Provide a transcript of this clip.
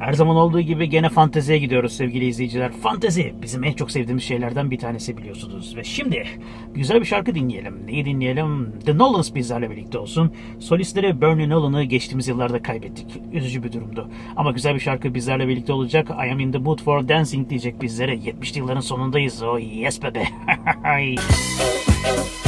Her zaman olduğu gibi gene fanteziye gidiyoruz sevgili izleyiciler. Fantezi bizim en çok sevdiğimiz şeylerden bir tanesi biliyorsunuz. Ve şimdi güzel bir şarkı dinleyelim. Neyi dinleyelim? The Nolans bizlerle birlikte olsun. Solistleri Bernie Nolan'ı geçtiğimiz yıllarda kaybettik. Üzücü bir durumdu. Ama güzel bir şarkı bizlerle birlikte olacak. I am in the mood for dancing diyecek bizlere. 70'li yılların sonundayız. Oh yes bebe.